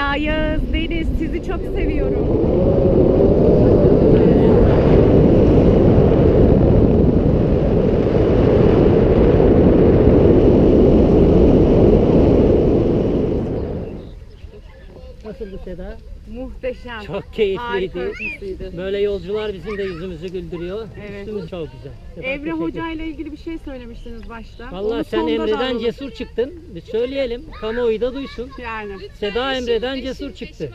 Yağız, Deniz sizi çok seviyorum. Nasıldı Seda? Muhteşem. Çok keyifliydi. Harika. Böyle yolcular bizim de yüzümüzü güldürüyor. Evet. Üstümüz çok güzel. Seda, Emre Hoca ile ilgili bir şey söylemiştiniz başta. Vallahi Onu sen Emre'den cesur çıktın. Bir söyleyelim. Kamuoyu da duysun. Yani. Seda Emre'den cesur çıktı.